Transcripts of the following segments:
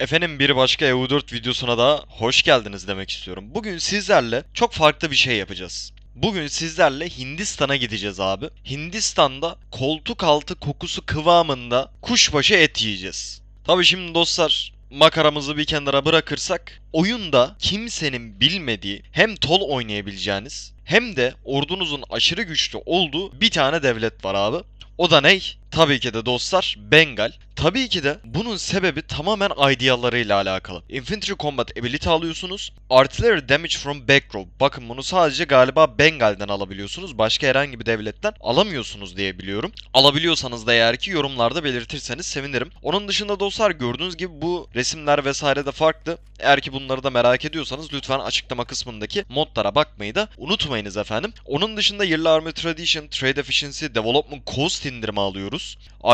Efendim bir başka EU4 videosuna da hoş geldiniz demek istiyorum. Bugün sizlerle çok farklı bir şey yapacağız. Bugün sizlerle Hindistan'a gideceğiz abi. Hindistan'da koltuk altı kokusu kıvamında kuşbaşı et yiyeceğiz. Tabi şimdi dostlar makaramızı bir kenara bırakırsak oyunda kimsenin bilmediği hem tol oynayabileceğiniz hem de ordunuzun aşırı güçlü olduğu bir tane devlet var abi. O da ney? Tabii ki de dostlar Bengal. Tabii ki de bunun sebebi tamamen idealarıyla alakalı. Infantry Combat Ability alıyorsunuz. Artillery Damage from Backrow. Bakın bunu sadece galiba Bengal'den alabiliyorsunuz. Başka herhangi bir devletten alamıyorsunuz diye biliyorum. Alabiliyorsanız da eğer ki yorumlarda belirtirseniz sevinirim. Onun dışında dostlar gördüğünüz gibi bu resimler vesaire de farklı. Eğer ki bunları da merak ediyorsanız lütfen açıklama kısmındaki modlara bakmayı da unutmayınız efendim. Onun dışında Yearly Army Tradition, Trade Efficiency, Development Cost indirimi alıyoruz.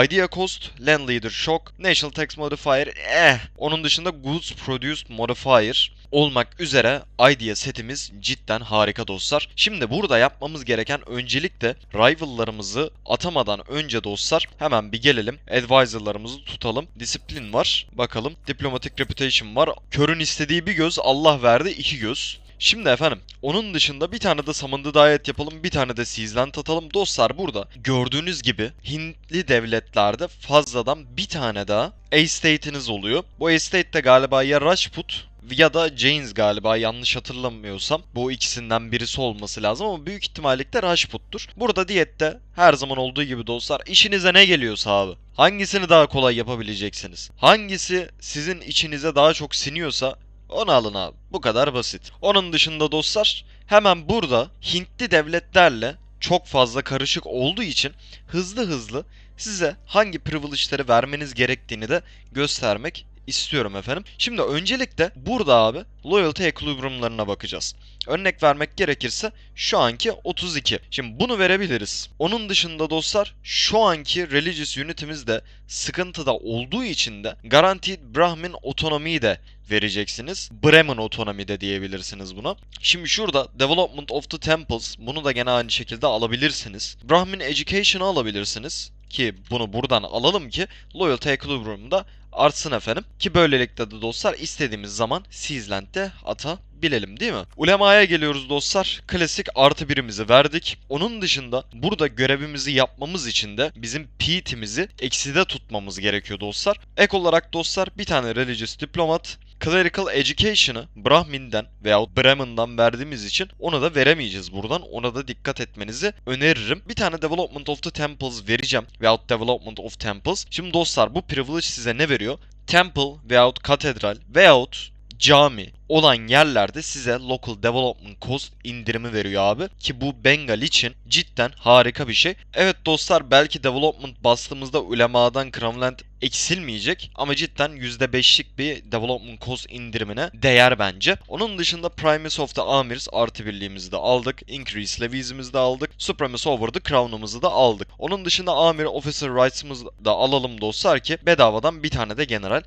Idea Cost, Land Leader Shock, National Tax Modifier, eh. Onun dışında Goods Produced Modifier olmak üzere Idea setimiz cidden harika dostlar. Şimdi burada yapmamız gereken öncelikle rival'larımızı atamadan önce dostlar hemen bir gelelim. Advisor'larımızı tutalım. Disiplin var. Bakalım. Diplomatic Reputation var. Körün istediği bir göz Allah verdi iki göz. Şimdi efendim onun dışında bir tane de Summoned Diet yapalım bir tane de Seasland atalım. Dostlar burada gördüğünüz gibi Hintli devletlerde fazladan bir tane daha estate'iniz oluyor. Bu estate de galiba ya Rajput ya da Jains galiba yanlış hatırlamıyorsam bu ikisinden birisi olması lazım ama büyük ihtimallikle Rajput'tur. Burada diyette her zaman olduğu gibi dostlar işinize ne geliyorsa abi hangisini daha kolay yapabileceksiniz? Hangisi sizin içinize daha çok siniyorsa onu alın abi. Bu kadar basit. Onun dışında dostlar hemen burada Hintli devletlerle çok fazla karışık olduğu için hızlı hızlı size hangi privilege'leri vermeniz gerektiğini de göstermek istiyorum efendim. Şimdi öncelikle burada abi loyalty equilibrium'larına bakacağız. Örnek vermek gerekirse şu anki 32. Şimdi bunu verebiliriz. Onun dışında dostlar şu anki religious unity'miz de sıkıntıda olduğu için de guaranteed Brahmin otonomiyi de vereceksiniz. Bremen otonomi de diyebilirsiniz buna. Şimdi şurada Development of the Temples bunu da gene aynı şekilde alabilirsiniz. Brahmin Education'ı alabilirsiniz ki bunu buradan alalım ki Loyalty Equilibrium'da artsın efendim. Ki böylelikle de dostlar istediğimiz zaman Seasland'de atabilelim değil mi? Ulema'ya geliyoruz dostlar. Klasik artı birimizi verdik. Onun dışında burada görevimizi yapmamız için de bizim Pete'imizi ekside tutmamız gerekiyor dostlar. Ek olarak dostlar bir tane Religious Diplomat Clerical Education'ı Brahmin'den veyahut Bremen'dan verdiğimiz için ona da veremeyeceğiz buradan. Ona da dikkat etmenizi öneririm. Bir tane Development of the Temples vereceğim veyahut Development of Temples. Şimdi dostlar bu privilege size ne veriyor? Temple veyahut katedral veyahut cami olan yerlerde size local development cost indirimi veriyor abi. Ki bu Bengal için cidden harika bir şey. Evet dostlar belki development bastığımızda ulemadan Crownland eksilmeyecek ama cidden %5'lik bir development cost indirimine değer bence. Onun dışında Primus of the Amirs artı birliğimizi de aldık. Increase levies'imizi de aldık. Supremacy over the Crown'umuzu da aldık. Onun dışında Amir Officer Rights'ımızı da alalım dostlar ki bedavadan bir tane de general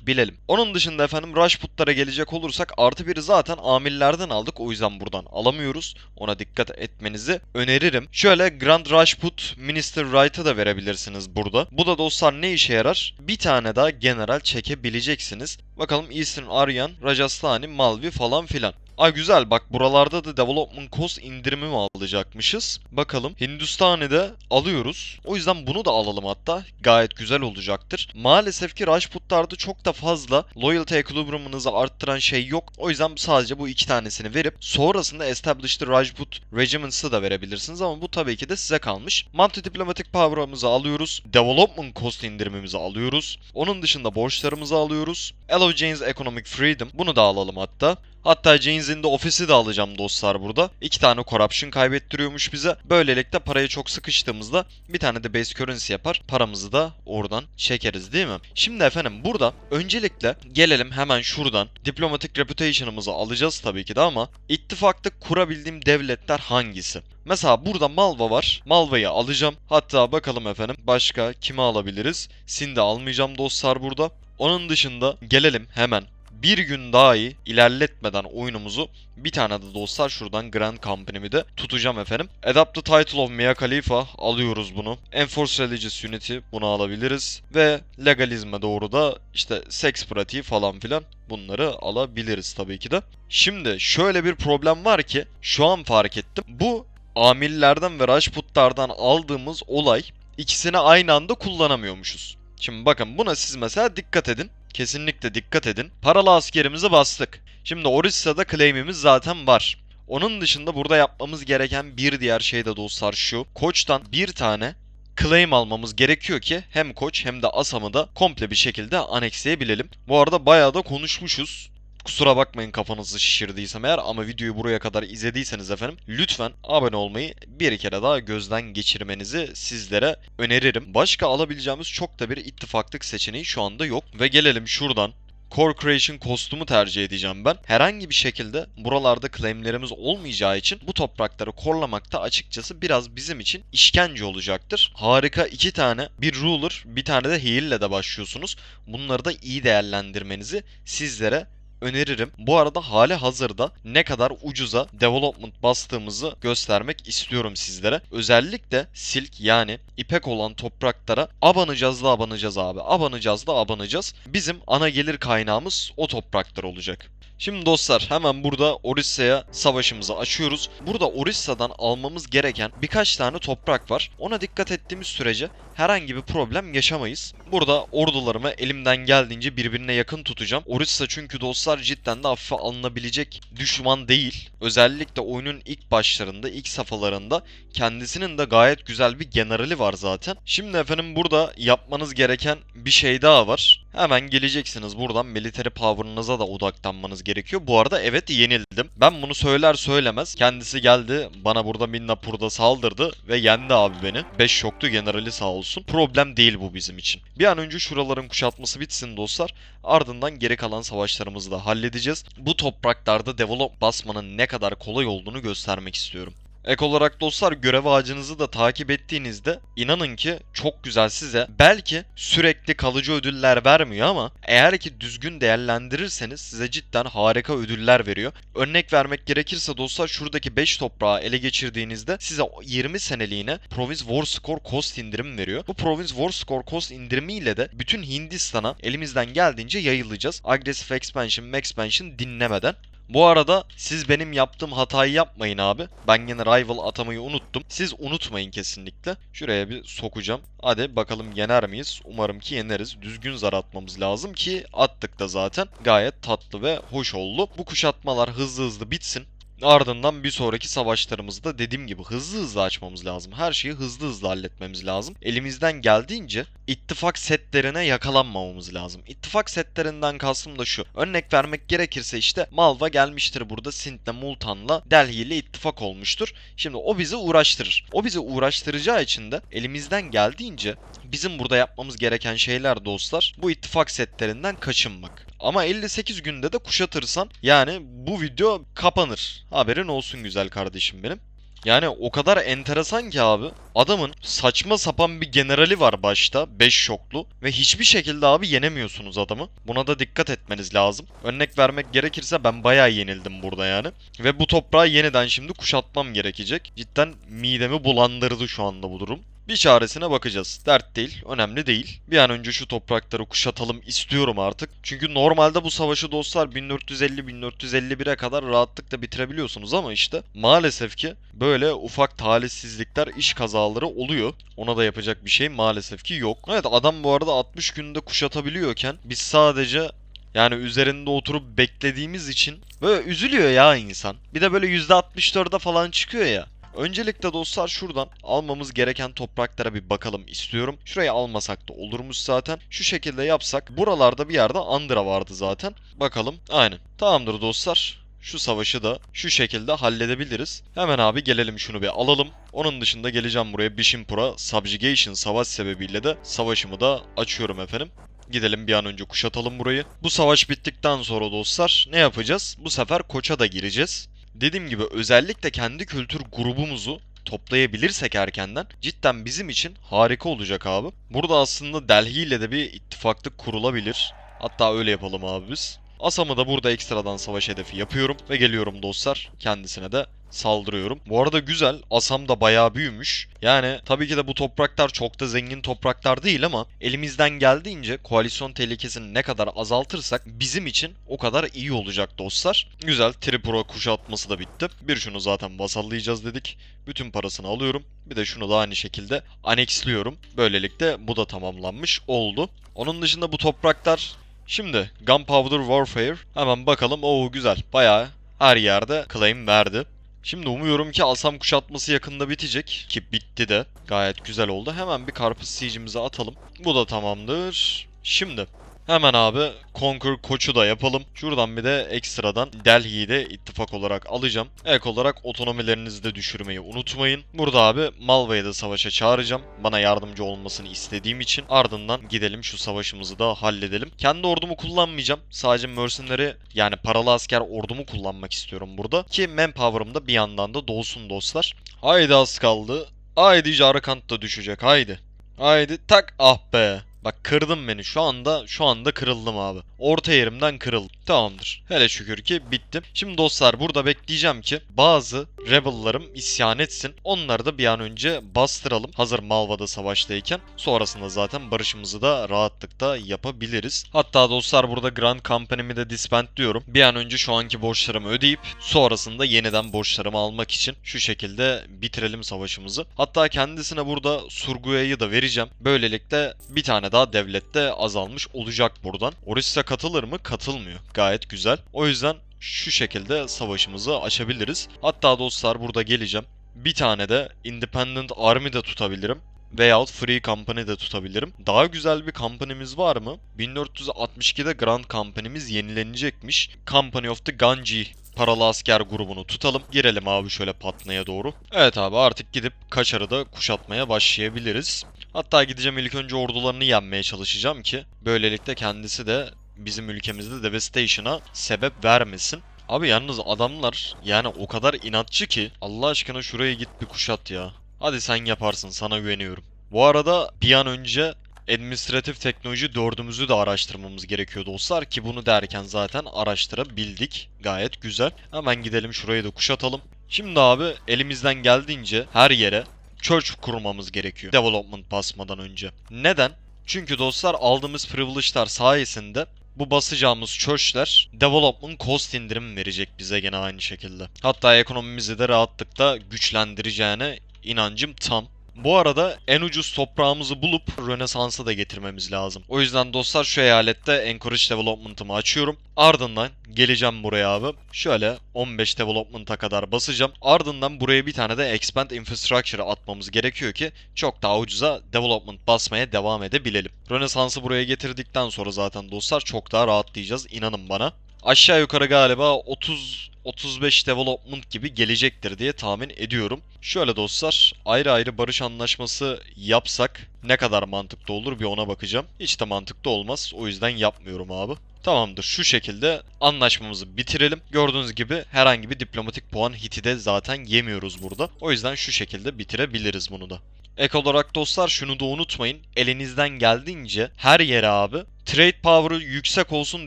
çekebilelim. Onun dışında efendim Rajputlara gelecek olursak artı biri zaten amirlerden aldık. O yüzden buradan alamıyoruz. Ona dikkat etmenizi öneririm. Şöyle Grand Rajput Minister Right'ı da verebilirsiniz burada. Bu da dostlar ne işe yarar? Bir tane daha general çekebileceksiniz. Bakalım Eastern Aryan, Rajasthani, Malvi falan filan. Ay güzel bak buralarda da development cost indirimi mi alacakmışız? Bakalım Hindistan'ı alıyoruz. O yüzden bunu da alalım hatta. Gayet güzel olacaktır. Maalesef ki Rajputlarda çok da fazla loyalty equilibrium'ınızı arttıran şey yok. O yüzden sadece bu iki tanesini verip sonrasında established Rajput regiments'ı da verebilirsiniz ama bu tabii ki de size kalmış. Multi diplomatic power'ımızı alıyoruz. Development cost indirimimizi alıyoruz. Onun dışında borçlarımızı alıyoruz. Allow Jane's Economic Freedom. Bunu da alalım hatta. Hatta James'in de ofisi de alacağım dostlar burada. İki tane corruption kaybettiriyormuş bize. Böylelikle parayı çok sıkıştığımızda bir tane de base currency yapar. Paramızı da oradan çekeriz değil mi? Şimdi efendim burada öncelikle gelelim hemen şuradan. Diplomatic reputation'ımızı alacağız tabii ki de ama ittifakta kurabildiğim devletler hangisi? Mesela burada Malva var. Malva'yı alacağım. Hatta bakalım efendim başka kimi alabiliriz? Sind'i almayacağım dostlar burada. Onun dışında gelelim hemen bir gün daha iyi ilerletmeden oyunumuzu bir tane de dostlar şuradan Grand Company'mi de tutacağım efendim. Adapt the Title of Mia Khalifa alıyoruz bunu. Enforce Religious Unity bunu alabiliriz. Ve legalizme doğru da işte seks pratiği falan filan bunları alabiliriz tabii ki de. Şimdi şöyle bir problem var ki şu an fark ettim. Bu Amillerden ve Rajputlardan aldığımız olay ikisini aynı anda kullanamıyormuşuz. Şimdi bakın buna siz mesela dikkat edin. Kesinlikle dikkat edin. Paralı askerimizi bastık. Şimdi Orissa'da claim'imiz zaten var. Onun dışında burada yapmamız gereken bir diğer şey de dostlar şu. Koç'tan bir tane claim almamız gerekiyor ki hem Koç hem de Asam'ı da komple bir şekilde aneksleyebilelim. Bu arada bayağı da konuşmuşuz. Kusura bakmayın kafanızı şişirdiysem eğer ama videoyu buraya kadar izlediyseniz efendim lütfen abone olmayı bir kere daha gözden geçirmenizi sizlere öneririm. Başka alabileceğimiz çok da bir ittifaklık seçeneği şu anda yok. Ve gelelim şuradan Core Creation kostümü tercih edeceğim ben. Herhangi bir şekilde buralarda claimlerimiz olmayacağı için bu toprakları korlamakta açıkçası biraz bizim için işkence olacaktır. Harika iki tane bir ruler bir tane de heal ile de başlıyorsunuz. Bunları da iyi değerlendirmenizi sizlere öneririm. Bu arada hali hazırda ne kadar ucuza development bastığımızı göstermek istiyorum sizlere. Özellikle silk yani ipek olan topraklara abanacağız da abanacağız abi. Abanacağız da abanacağız. Bizim ana gelir kaynağımız o topraklar olacak. Şimdi dostlar hemen burada Orissa'ya savaşımızı açıyoruz. Burada Orissa'dan almamız gereken birkaç tane toprak var. Ona dikkat ettiğimiz sürece herhangi bir problem yaşamayız. Burada ordularımı elimden geldiğince birbirine yakın tutacağım. Orissa çünkü dostlar cidden de hafife alınabilecek düşman değil. Özellikle oyunun ilk başlarında, ilk safhalarında kendisinin de gayet güzel bir generali var zaten. Şimdi efendim burada yapmanız gereken bir şey daha var. Hemen geleceksiniz buradan military power'ınıza da odaklanmanız gerekiyor. Bu arada evet yenildim. Ben bunu söyler söylemez kendisi geldi bana burada Minnapur'da saldırdı ve yendi abi beni. 5 şoktu generali sağ olsun. Problem değil bu bizim için. Bir an önce şuraların kuşatması bitsin dostlar. Ardından geri kalan savaşlarımızı da halledeceğiz. Bu topraklarda develop basmanın ne kadar kolay olduğunu göstermek istiyorum. Ek olarak dostlar görev ağacınızı da takip ettiğinizde inanın ki çok güzel size belki sürekli kalıcı ödüller vermiyor ama eğer ki düzgün değerlendirirseniz size cidden harika ödüller veriyor. Örnek vermek gerekirse dostlar şuradaki 5 toprağı ele geçirdiğinizde size 20 seneliğine Province War Score Cost indirim veriyor. Bu Province War Score Cost indirimiyle de bütün Hindistan'a elimizden geldiğince yayılacağız. Aggressive Expansion, Expansion dinlemeden. Bu arada siz benim yaptığım hatayı yapmayın abi. Ben yine rival atamayı unuttum. Siz unutmayın kesinlikle. Şuraya bir sokacağım. Hadi bakalım yener miyiz? Umarım ki yeneriz. Düzgün zar atmamız lazım ki attık da zaten. Gayet tatlı ve hoş oldu. Bu kuşatmalar hızlı hızlı bitsin. Ardından bir sonraki savaşlarımızda dediğim gibi hızlı hızlı açmamız lazım. Her şeyi hızlı hızlı halletmemiz lazım. Elimizden geldiğince ittifak setlerine yakalanmamamız lazım. İttifak setlerinden kastım da şu. Örnek vermek gerekirse işte Malva gelmiştir burada Sint'le Multan'la Delhi ile ittifak olmuştur. Şimdi o bizi uğraştırır. O bizi uğraştıracağı için de elimizden geldiğince bizim burada yapmamız gereken şeyler dostlar bu ittifak setlerinden kaçınmak. Ama 58 günde de kuşatırsan yani bu video kapanır. Haberin olsun güzel kardeşim benim. Yani o kadar enteresan ki abi. Adamın saçma sapan bir generali var başta. 5 şoklu. Ve hiçbir şekilde abi yenemiyorsunuz adamı. Buna da dikkat etmeniz lazım. Örnek vermek gerekirse ben bayağı yenildim burada yani. Ve bu toprağı yeniden şimdi kuşatmam gerekecek. Cidden midemi bulandırdı şu anda bu durum. Bir çaresine bakacağız. Dert değil, önemli değil. Bir an önce şu toprakları kuşatalım istiyorum artık. Çünkü normalde bu savaşı dostlar 1450-1451'e kadar rahatlıkla bitirebiliyorsunuz ama işte maalesef ki böyle ufak talihsizlikler, iş kazaları oluyor. Ona da yapacak bir şey maalesef ki yok. Evet adam bu arada 60 günde kuşatabiliyorken biz sadece yani üzerinde oturup beklediğimiz için böyle üzülüyor ya insan. Bir de böyle %64'e falan çıkıyor ya. Öncelikle dostlar şuradan almamız gereken topraklara bir bakalım istiyorum. Şurayı almasak da olurmuş zaten. Şu şekilde yapsak buralarda bir yerde Andra vardı zaten. Bakalım. Aynen. Tamamdır dostlar. Şu savaşı da şu şekilde halledebiliriz. Hemen abi gelelim şunu bir alalım. Onun dışında geleceğim buraya Bishimpur'a Subjugation savaş sebebiyle de savaşımı da açıyorum efendim. Gidelim bir an önce kuşatalım burayı. Bu savaş bittikten sonra dostlar ne yapacağız? Bu sefer Koç'a da gireceğiz. Dediğim gibi özellikle kendi kültür grubumuzu toplayabilirsek erkenden cidden bizim için harika olacak abi. Burada aslında Delhi ile de bir ittifaklık kurulabilir. Hatta öyle yapalım abi biz. Asam'ı da burada ekstradan savaş hedefi yapıyorum ve geliyorum dostlar kendisine de saldırıyorum. Bu arada güzel. Asam da bayağı büyümüş. Yani tabii ki de bu topraklar çok da zengin topraklar değil ama elimizden geldiğince koalisyon tehlikesini ne kadar azaltırsak bizim için o kadar iyi olacak dostlar. Güzel. Tripura kuşatması da bitti. Bir şunu zaten vasallayacağız dedik. Bütün parasını alıyorum. Bir de şunu da aynı şekilde aneksliyorum. Böylelikle bu da tamamlanmış oldu. Onun dışında bu topraklar Şimdi Gunpowder Warfare hemen bakalım. Oo güzel. Bayağı her yerde claim verdi. Şimdi umuyorum ki Asam kuşatması yakında bitecek. Ki bitti de. Gayet güzel oldu. Hemen bir Karpuz Siege'imizi atalım. Bu da tamamdır. Şimdi hemen abi Conquer Koç'u da yapalım. Şuradan bir de ekstradan Delhi'yi de ittifak olarak alacağım. Ek olarak otonomilerinizi de düşürmeyi unutmayın. Burada abi Malva'yı da savaşa çağıracağım. Bana yardımcı olmasını istediğim için. Ardından gidelim şu savaşımızı da halledelim. Kendi ordumu kullanmayacağım. Sadece mercenary yani paralı asker ordumu kullanmak istiyorum burada. Ki manpower'ım da bir yandan da dolsun dostlar. Haydi az kaldı. Haydi Jarkant da düşecek haydi. Haydi tak ah be. Bak kırdın beni şu anda şu anda kırıldım abi. Orta yerimden kırıldım. Tamamdır. Hele şükür ki bittim. Şimdi dostlar burada bekleyeceğim ki bazı rebel'larım isyan etsin. Onları da bir an önce bastıralım. Hazır Malva'da savaştayken. Sonrasında zaten barışımızı da rahatlıkla yapabiliriz. Hatta dostlar burada Grand Company'mi de disband diyorum. Bir an önce şu anki borçlarımı ödeyip sonrasında yeniden borçlarımı almak için şu şekilde bitirelim savaşımızı. Hatta kendisine burada Surguya'yı da vereceğim. Böylelikle bir tane daha devlette azalmış olacak buradan. Orissa katılır mı? Katılmıyor. Gayet güzel. O yüzden şu şekilde savaşımızı açabiliriz. Hatta dostlar burada geleceğim. Bir tane de Independent Army de tutabilirim. Veyahut Free Company de tutabilirim. Daha güzel bir company'miz var mı? 1462'de Grand Company'miz yenilenecekmiş. Company of the Ganji paralı asker grubunu tutalım. Girelim abi şöyle Patna'ya doğru. Evet abi artık gidip Kaçar'ı da kuşatmaya başlayabiliriz. Hatta gideceğim ilk önce ordularını yenmeye çalışacağım ki böylelikle kendisi de bizim ülkemizde Devastation'a sebep vermesin. Abi yalnız adamlar yani o kadar inatçı ki Allah aşkına şuraya git bir kuşat ya. Hadi sen yaparsın sana güveniyorum. Bu arada bir an önce administratif teknoloji dördümüzü de araştırmamız gerekiyor dostlar ki bunu derken zaten araştırabildik. Gayet güzel. Hemen gidelim şurayı da kuşatalım. Şimdi abi elimizden geldiğince her yere church kurmamız gerekiyor. Development basmadan önce. Neden? Çünkü dostlar aldığımız privilege'lar sayesinde bu basacağımız church'ler development cost indirim verecek bize gene aynı şekilde. Hatta ekonomimizi de rahatlıkla güçlendireceğine inancım tam. Bu arada en ucuz toprağımızı bulup Rönesans'a da getirmemiz lazım. O yüzden dostlar şu eyalette Encourage Development'ımı açıyorum. Ardından geleceğim buraya abi. Şöyle 15 Development'a kadar basacağım. Ardından buraya bir tane de Expand Infrastructure atmamız gerekiyor ki çok daha ucuza Development basmaya devam edebilelim. Rönesans'ı buraya getirdikten sonra zaten dostlar çok daha rahatlayacağız inanın bana. Aşağı yukarı galiba 30 35 development gibi gelecektir diye tahmin ediyorum. Şöyle dostlar ayrı ayrı barış anlaşması yapsak ne kadar mantıklı olur bir ona bakacağım. Hiç de mantıklı olmaz o yüzden yapmıyorum abi. Tamamdır şu şekilde anlaşmamızı bitirelim. Gördüğünüz gibi herhangi bir diplomatik puan hiti de zaten yemiyoruz burada. O yüzden şu şekilde bitirebiliriz bunu da. Ek olarak dostlar şunu da unutmayın. Elinizden geldiğince her yere abi trade power'ı yüksek olsun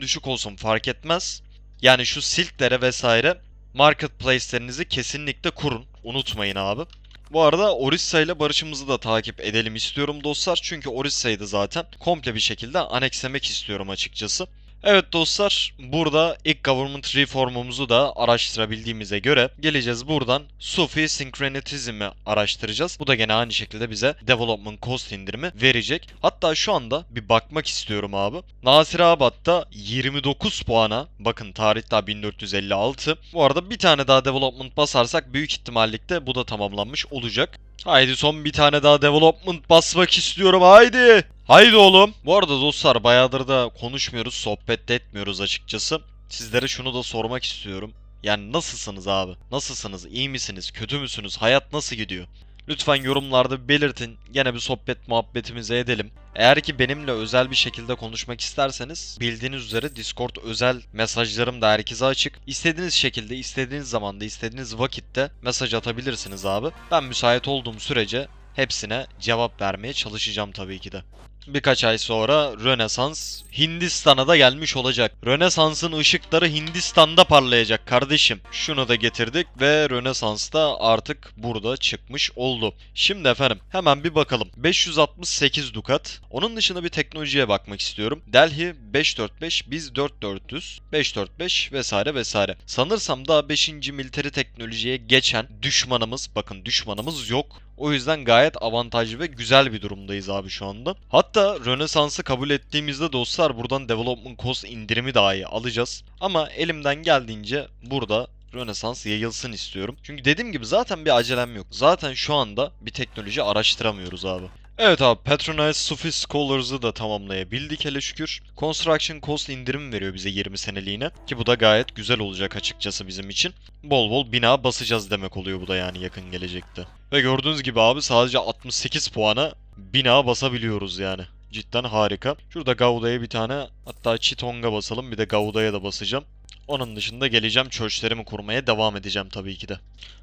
düşük olsun fark etmez. Yani şu silklere vesaire marketplace'lerinizi kesinlikle kurun. Unutmayın abi. Bu arada Orissa ile barışımızı da takip edelim istiyorum dostlar. Çünkü Orissa'yı da zaten komple bir şekilde anekslemek istiyorum açıkçası. Evet dostlar burada ilk government reformumuzu da araştırabildiğimize göre geleceğiz buradan Sufi Syncretism'i araştıracağız. Bu da gene aynı şekilde bize development cost indirimi verecek. Hatta şu anda bir bakmak istiyorum abi. Nasirabad'da 29 puana bakın tarih daha 1456. Bu arada bir tane daha development basarsak büyük ihtimallikle bu da tamamlanmış olacak. Haydi son bir tane daha development basmak istiyorum haydi. Haydi oğlum. Bu arada dostlar bayağıdır da konuşmuyoruz, sohbet de etmiyoruz açıkçası. Sizlere şunu da sormak istiyorum. Yani nasılsınız abi? Nasılsınız? İyi misiniz? Kötü müsünüz? Hayat nasıl gidiyor? Lütfen yorumlarda belirtin. Gene bir sohbet muhabbetimizi edelim. Eğer ki benimle özel bir şekilde konuşmak isterseniz bildiğiniz üzere Discord özel mesajlarım da herkese açık. İstediğiniz şekilde, istediğiniz zamanda, istediğiniz vakitte mesaj atabilirsiniz abi. Ben müsait olduğum sürece hepsine cevap vermeye çalışacağım tabii ki de. Birkaç ay sonra Rönesans Hindistan'a da gelmiş olacak. Rönesans'ın ışıkları Hindistan'da parlayacak kardeşim. Şunu da getirdik ve Rönesans da artık burada çıkmış oldu. Şimdi efendim hemen bir bakalım. 568 dukat. Onun dışında bir teknolojiye bakmak istiyorum. Delhi 545, biz 4400, 545 vesaire vesaire. Sanırsam daha 5. militeri teknolojiye geçen düşmanımız, bakın düşmanımız yok. O yüzden gayet avantajlı ve güzel bir durumdayız abi şu anda. Hatta Rönesans'ı kabul ettiğimizde dostlar buradan Development Cost indirimi dahi alacağız. Ama elimden geldiğince burada Rönesans yayılsın istiyorum. Çünkü dediğim gibi zaten bir acelem yok. Zaten şu anda bir teknoloji araştıramıyoruz abi. Evet abi Patronize Sufi Scholars'ı da tamamlayabildik hele şükür. Construction Cost indirim veriyor bize 20 seneliğine. Ki bu da gayet güzel olacak açıkçası bizim için. Bol bol bina basacağız demek oluyor bu da yani yakın gelecekte. Ve gördüğünüz gibi abi sadece 68 puana bina basabiliyoruz yani. Cidden harika. Şurada Gauda'ya bir tane hatta Chitong'a basalım bir de Gauda'ya da basacağım. Onun dışında geleceğim churchlerimi kurmaya devam edeceğim tabii ki de.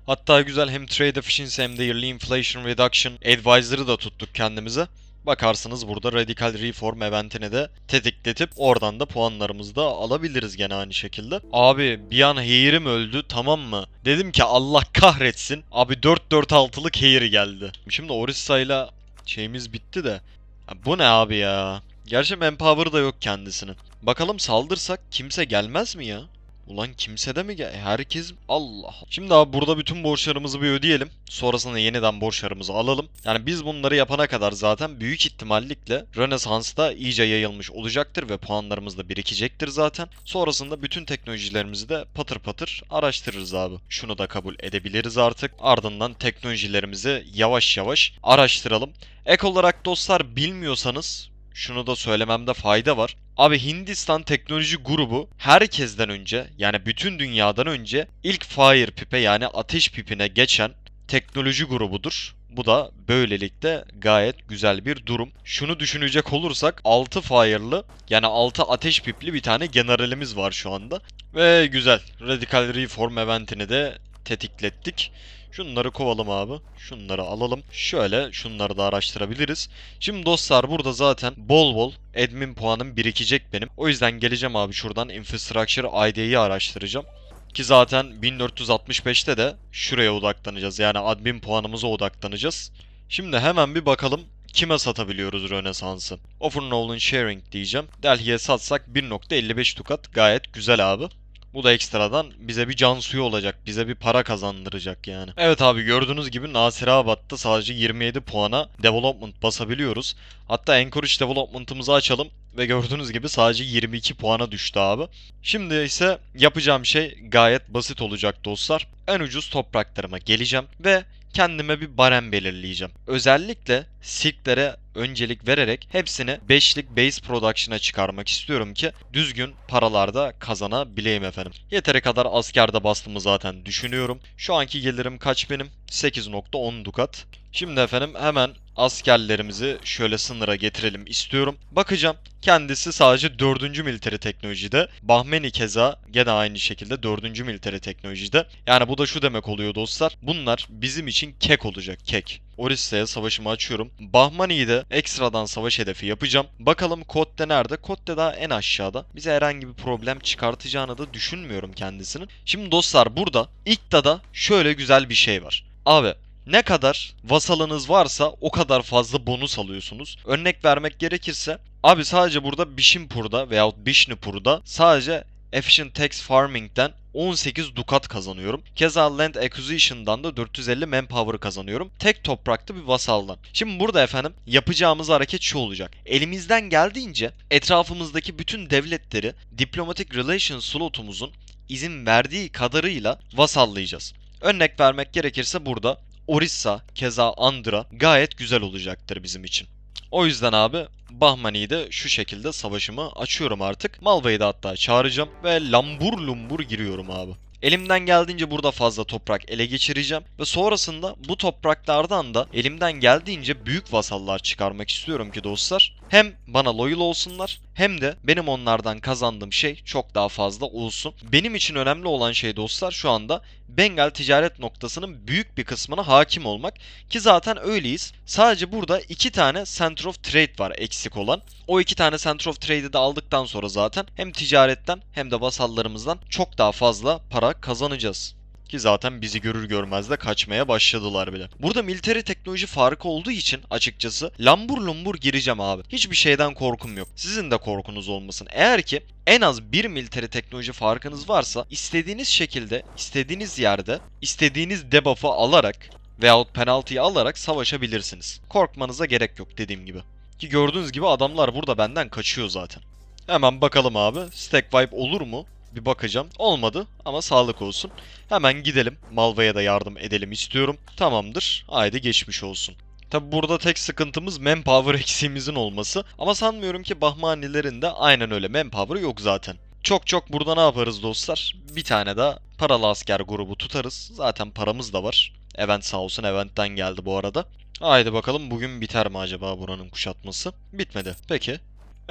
Hatta güzel hem trade efficiency hem de yearly inflation reduction advisor'ı da tuttuk kendimize. Bakarsınız burada Radical Reform eventini de tetikletip oradan da puanlarımızı da alabiliriz gene aynı şekilde. Abi bir an heyirim öldü tamam mı? Dedim ki Allah kahretsin. Abi 4-4-6'lık heyiri geldi. Şimdi Orissa'yla şeyimiz bitti de. Ha, Bu ne abi ya? Gerçi manpower da yok kendisinin. Bakalım saldırsak kimse gelmez mi ya? Ulan kimse de mi gel? Herkes Allah. Şimdi abi burada bütün borçlarımızı bir ödeyelim. Sonrasında yeniden borçlarımızı alalım. Yani biz bunları yapana kadar zaten büyük ihtimallikle Rönesans da iyice yayılmış olacaktır ve puanlarımız da birikecektir zaten. Sonrasında bütün teknolojilerimizi de patır patır araştırırız abi. Şunu da kabul edebiliriz artık. Ardından teknolojilerimizi yavaş yavaş araştıralım. Ek olarak dostlar bilmiyorsanız şunu da söylememde fayda var. Abi Hindistan Teknoloji Grubu herkesten önce yani bütün dünyadan önce ilk Fire Pipe yani ateş pipine geçen teknoloji grubudur. Bu da böylelikle gayet güzel bir durum. Şunu düşünecek olursak 6 Fire'lı yani 6 ateş pipli bir tane generalimiz var şu anda. Ve güzel. Radical Reform eventini de tetiklettik. Şunları kovalım abi. Şunları alalım. Şöyle şunları da araştırabiliriz. Şimdi dostlar burada zaten bol bol admin puanım birikecek benim. O yüzden geleceğim abi şuradan Infrastructure ID'yi araştıracağım. Ki zaten 1465'te de şuraya odaklanacağız. Yani admin puanımıza odaklanacağız. Şimdi hemen bir bakalım kime satabiliyoruz Rönesans'ı. Offer Nolan Sharing diyeceğim. Delhi'ye satsak 1.55 dukat gayet güzel abi. Bu da ekstradan bize bir can suyu olacak. Bize bir para kazandıracak yani. Evet abi gördüğünüz gibi Nasirabad'da sadece 27 puana development basabiliyoruz. Hatta Encourage Development'ımızı açalım. Ve gördüğünüz gibi sadece 22 puana düştü abi. Şimdi ise yapacağım şey gayet basit olacak dostlar. En ucuz topraklarıma geleceğim ve kendime bir barem belirleyeceğim. Özellikle silklere öncelik vererek hepsini 5'lik base production'a çıkarmak istiyorum ki düzgün paralarda kazanabileyim efendim. Yeteri kadar askerde bastığımı zaten düşünüyorum. Şu anki gelirim kaç benim? 8.10 dukat. Şimdi efendim hemen askerlerimizi şöyle sınıra getirelim istiyorum. Bakacağım kendisi sadece 4. militeri teknolojide. Bahmeni keza gene aynı şekilde 4. militeri teknolojide. Yani bu da şu demek oluyor dostlar. Bunlar bizim için kek olacak kek. Orissa'ya savaşımı açıyorum. Bahmani'yi de ekstradan savaş hedefi yapacağım. Bakalım Kotte nerede? Kotte daha en aşağıda. Bize herhangi bir problem çıkartacağını da düşünmüyorum kendisinin. Şimdi dostlar burada İkta'da şöyle güzel bir şey var. Abi ne kadar vasalınız varsa o kadar fazla bonus alıyorsunuz. Örnek vermek gerekirse abi sadece burada Bishimpur'da veyahut Bishnupur'da sadece Efficient Tax Farming'den 18 dukat kazanıyorum. Keza Land Acquisition'dan da 450 Manpower kazanıyorum. Tek toprakta bir vasaldan. Şimdi burada efendim yapacağımız hareket şu olacak. Elimizden geldiğince etrafımızdaki bütün devletleri Diplomatic Relations slotumuzun izin verdiği kadarıyla vasallayacağız. Örnek vermek gerekirse burada Orissa, keza Andhra gayet güzel olacaktır bizim için. O yüzden abi Bahmani'yi de şu şekilde savaşımı açıyorum artık. Malva'yı da hatta çağıracağım ve lambur lumbur giriyorum abi. Elimden geldiğince burada fazla toprak ele geçireceğim ve sonrasında bu topraklardan da elimden geldiğince büyük vasallar çıkarmak istiyorum ki dostlar Hem bana loyal olsunlar hem de benim onlardan kazandığım şey çok daha fazla olsun. Benim için önemli olan şey dostlar şu anda Bengal ticaret noktasının büyük bir kısmına hakim olmak ki zaten öyleyiz. Sadece burada iki tane Center of Trade var eksik olan. O iki tane Center of Trade'i de aldıktan sonra zaten hem ticaretten hem de vasallarımızdan çok daha fazla para kazanacağız. Ki zaten bizi görür görmez de kaçmaya başladılar bile. Burada military teknoloji farkı olduğu için açıkçası lambur lumbur gireceğim abi. Hiçbir şeyden korkum yok. Sizin de korkunuz olmasın. Eğer ki en az bir military teknoloji farkınız varsa istediğiniz şekilde, istediğiniz yerde, istediğiniz debuff'ı alarak veyahut penaltıyı alarak savaşabilirsiniz. Korkmanıza gerek yok dediğim gibi. Ki gördüğünüz gibi adamlar burada benden kaçıyor zaten. Hemen bakalım abi. Stack wipe olur mu? Bir bakacağım. Olmadı ama sağlık olsun. Hemen gidelim. Malva'ya da yardım edelim istiyorum. Tamamdır. Haydi geçmiş olsun. Tabi burada tek sıkıntımız manpower eksiğimizin olması. Ama sanmıyorum ki Bahmanilerin de aynen öyle manpower yok zaten. Çok çok burada ne yaparız dostlar? Bir tane daha paralı asker grubu tutarız. Zaten paramız da var. Event sağ olsun Event'ten geldi bu arada. Haydi bakalım bugün biter mi acaba buranın kuşatması? Bitmedi. Peki.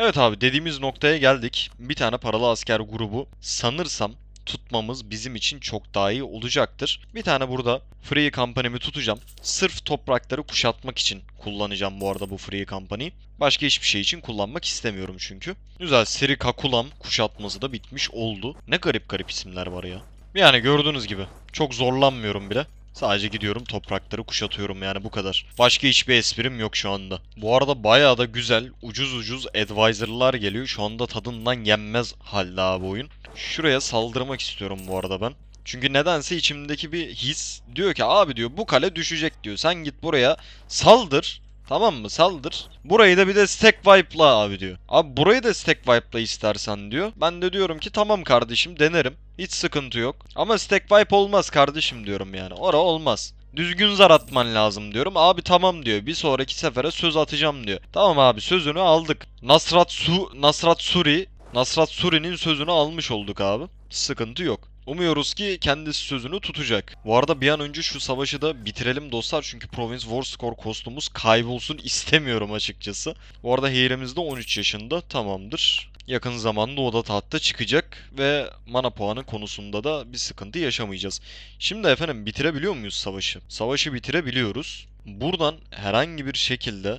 Evet abi dediğimiz noktaya geldik. Bir tane paralı asker grubu sanırsam tutmamız bizim için çok daha iyi olacaktır. Bir tane burada Free Company'mi tutacağım. Sırf toprakları kuşatmak için kullanacağım bu arada bu Free Company'yi. Başka hiçbir şey için kullanmak istemiyorum çünkü. Güzel Seri Kakulam kuşatması da bitmiş oldu. Ne garip garip isimler var ya. Yani gördüğünüz gibi çok zorlanmıyorum bile. Sadece gidiyorum toprakları kuşatıyorum yani bu kadar. Başka hiçbir esprim yok şu anda. Bu arada bayağı da güzel ucuz ucuz advisor'lar geliyor. Şu anda tadından yenmez halde abi oyun. Şuraya saldırmak istiyorum bu arada ben. Çünkü nedense içimdeki bir his diyor ki abi diyor bu kale düşecek diyor. Sen git buraya saldır. Tamam mı saldır. Burayı da bir de stack wipe'la abi diyor. Abi burayı da stack wipe'la istersen diyor. Ben de diyorum ki tamam kardeşim denerim. Hiç sıkıntı yok. Ama stack wipe olmaz kardeşim diyorum yani. Ora olmaz. Düzgün zar atman lazım diyorum. Abi tamam diyor. Bir sonraki sefere söz atacağım diyor. Tamam abi sözünü aldık. Nasrat Su Nasrat Suri Nasrat Suri'nin sözünü almış olduk abi. Sıkıntı yok. Umuyoruz ki kendisi sözünü tutacak. Bu arada bir an önce şu savaşı da bitirelim dostlar. Çünkü Province War Score kostumumuz kaybolsun istemiyorum açıkçası. Bu arada Heyremiz de 13 yaşında tamamdır. Yakın zamanda o da tahta çıkacak ve mana puanı konusunda da bir sıkıntı yaşamayacağız. Şimdi efendim bitirebiliyor muyuz savaşı? Savaşı bitirebiliyoruz. Buradan herhangi bir şekilde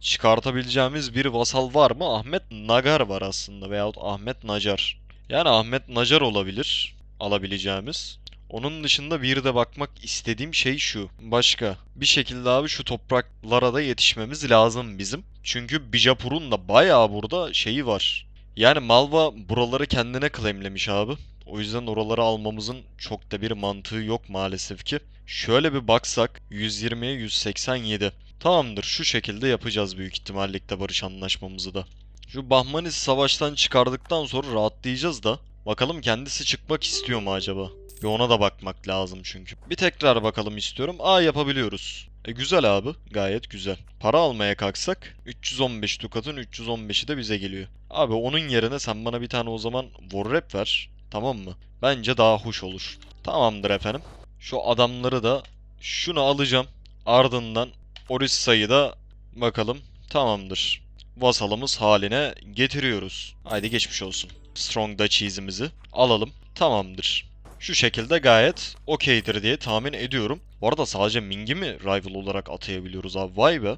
çıkartabileceğimiz bir vasal var mı? Ahmet Nagar var aslında veyahut Ahmet Nacar. Yani Ahmet Nacar olabilir alabileceğimiz. Onun dışında bir de bakmak istediğim şey şu. Başka. Bir şekilde abi şu topraklara da yetişmemiz lazım bizim. Çünkü Bijapur'un da bayağı burada şeyi var. Yani Malva buraları kendine claimlemiş abi. O yüzden oraları almamızın çok da bir mantığı yok maalesef ki. Şöyle bir baksak 120'ye 187. Tamamdır şu şekilde yapacağız büyük ihtimalle barış anlaşmamızı da. Şu Bahmanis savaştan çıkardıktan sonra rahatlayacağız da. Bakalım kendisi çıkmak istiyor mu acaba? Bir ona da bakmak lazım çünkü. Bir tekrar bakalım istiyorum. Aa yapabiliyoruz. E güzel abi. Gayet güzel. Para almaya kalksak 315 dukatın 315'i de bize geliyor. Abi onun yerine sen bana bir tane o zaman Warrap ver. Tamam mı? Bence daha hoş olur. Tamamdır efendim. Şu adamları da şunu alacağım. Ardından Orissa'yı da bakalım. Tamamdır. Vasalımız haline getiriyoruz. Haydi geçmiş olsun. Strong da cheese'imizi alalım. Tamamdır. Şu şekilde gayet okeydir diye tahmin ediyorum. Bu arada sadece Ming'i mi rival olarak atayabiliyoruz abi? Vay be.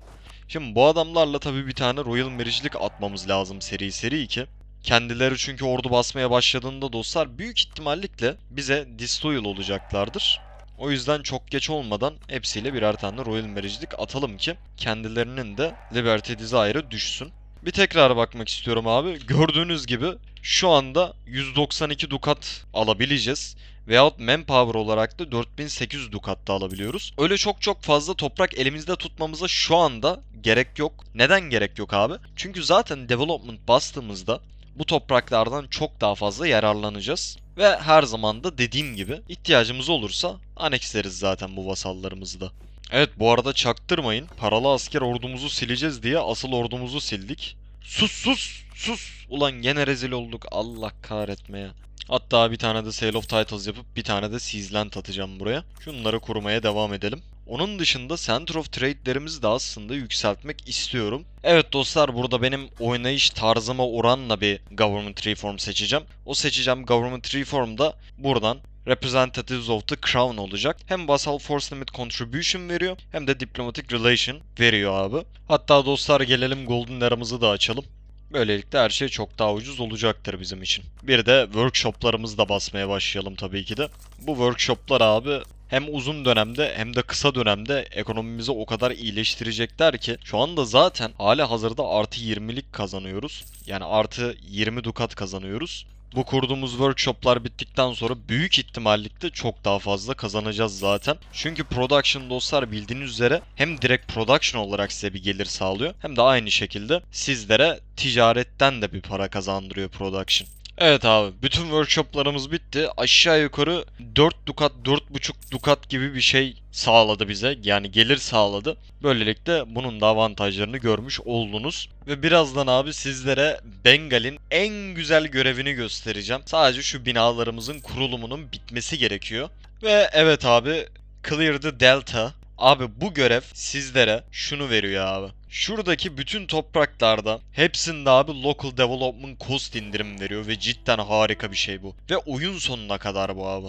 Şimdi bu adamlarla tabii bir tane Royal Marriage'lik atmamız lazım seri seri ki. Kendileri çünkü ordu basmaya başladığında dostlar büyük ihtimallikle bize disloyal olacaklardır. O yüzden çok geç olmadan hepsiyle birer tane Royal Marriage'lik atalım ki kendilerinin de Liberty Desire'ı düşsün. Bir tekrar bakmak istiyorum abi. Gördüğünüz gibi şu anda 192 dukat alabileceğiz. Veyahut manpower olarak da 4800 dukat da alabiliyoruz. Öyle çok çok fazla toprak elimizde tutmamıza şu anda gerek yok. Neden gerek yok abi? Çünkü zaten development bastığımızda bu topraklardan çok daha fazla yararlanacağız. Ve her zaman da dediğim gibi ihtiyacımız olursa aneksleriz zaten bu vasallarımızı da. Evet bu arada çaktırmayın. Paralı asker ordumuzu sileceğiz diye asıl ordumuzu sildik. Sus sus sus. Ulan gene rezil olduk. Allah kahretmeye. Hatta bir tane de Sale of Titles yapıp bir tane de Seasland atacağım buraya. Şunları kurmaya devam edelim. Onun dışında Center of Trade'lerimizi de aslında yükseltmek istiyorum. Evet dostlar burada benim oynayış tarzıma oranla bir Government Reform seçeceğim. O seçeceğim Government Reform'da buradan Representatives of the Crown olacak. Hem Vassal Force Limit Contribution veriyor hem de Diplomatic Relation veriyor abi. Hatta dostlar gelelim Golden Era'mızı da açalım. Böylelikle her şey çok daha ucuz olacaktır bizim için. Bir de workshoplarımızı da basmaya başlayalım tabii ki de. Bu workshoplar abi hem uzun dönemde hem de kısa dönemde ekonomimizi o kadar iyileştirecekler ki şu anda zaten hala hazırda artı 20'lik kazanıyoruz. Yani artı 20 dukat kazanıyoruz. Bu kurduğumuz workshoplar bittikten sonra büyük ihtimallikle çok daha fazla kazanacağız zaten. Çünkü production dostlar bildiğiniz üzere hem direkt production olarak size bir gelir sağlıyor hem de aynı şekilde sizlere ticaretten de bir para kazandırıyor production. Evet abi bütün workshoplarımız bitti. Aşağı yukarı 4 dukat 4,5 dukat gibi bir şey sağladı bize. Yani gelir sağladı. Böylelikle bunun da avantajlarını görmüş oldunuz. Ve birazdan abi sizlere Bengal'in en güzel görevini göstereceğim. Sadece şu binalarımızın kurulumunun bitmesi gerekiyor. Ve evet abi Clear the Delta Abi bu görev sizlere şunu veriyor abi. Şuradaki bütün topraklarda hepsinde abi local development cost indirim veriyor ve cidden harika bir şey bu. Ve oyun sonuna kadar bu abi.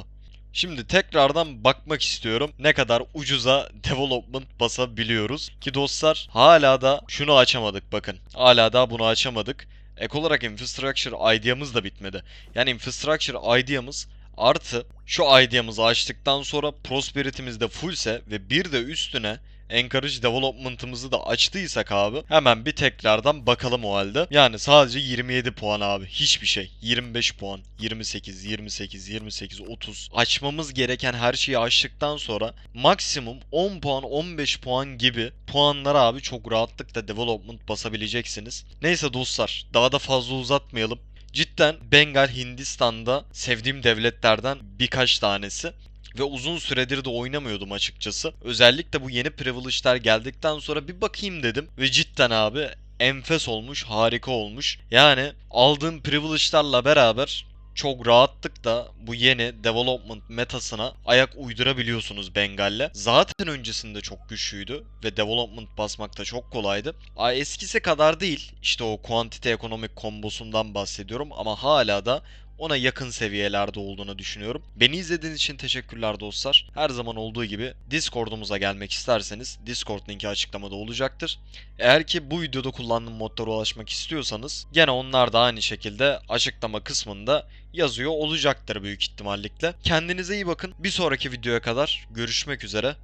Şimdi tekrardan bakmak istiyorum ne kadar ucuza development basabiliyoruz. Ki dostlar hala da şunu açamadık bakın. Hala da bunu açamadık. Ek olarak infrastructure ideamız da bitmedi. Yani infrastructure ideamız Artı şu ideamızı açtıktan sonra prosperity'miz de fullse ve bir de üstüne encourage development'ımızı da açtıysak abi hemen bir tekrardan bakalım o halde. Yani sadece 27 puan abi. Hiçbir şey. 25 puan, 28, 28, 28, 30. Açmamız gereken her şeyi açtıktan sonra maksimum 10 puan, 15 puan gibi puanlara abi çok rahatlıkla development basabileceksiniz. Neyse dostlar daha da fazla uzatmayalım. Cidden Bengal Hindistan'da sevdiğim devletlerden birkaç tanesi ve uzun süredir de oynamıyordum açıkçası. Özellikle bu yeni privilege'ler geldikten sonra bir bakayım dedim ve cidden abi enfes olmuş, harika olmuş. Yani aldığım privilege'larla beraber çok rahatlıkla bu yeni development metasına ayak uydurabiliyorsunuz Bengal'le. Zaten öncesinde çok güçlüydü ve development basmakta çok kolaydı. Aa, eskisi kadar değil. İşte o quantity ekonomik kombosundan bahsediyorum ama hala da ona yakın seviyelerde olduğunu düşünüyorum. Beni izlediğiniz için teşekkürler dostlar. Her zaman olduğu gibi Discord'umuza gelmek isterseniz Discord linki açıklamada olacaktır. Eğer ki bu videoda kullandığım modlara ulaşmak istiyorsanız gene onlar da aynı şekilde açıklama kısmında yazıyor olacaktır büyük ihtimallikle. Kendinize iyi bakın. Bir sonraki videoya kadar görüşmek üzere.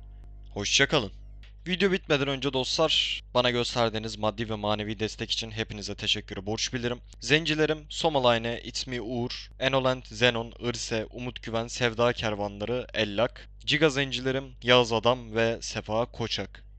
Hoşçakalın. Video bitmeden önce dostlar bana gösterdiğiniz maddi ve manevi destek için hepinize teşekkürü borç bilirim. Zencilerim Somaline, İtmi Uğur, Enolent, Zenon, Irse, Umut Güven, Sevda Kervanları, Ellak, Ciga Zencilerim Yağız Adam ve Sefa Koçak.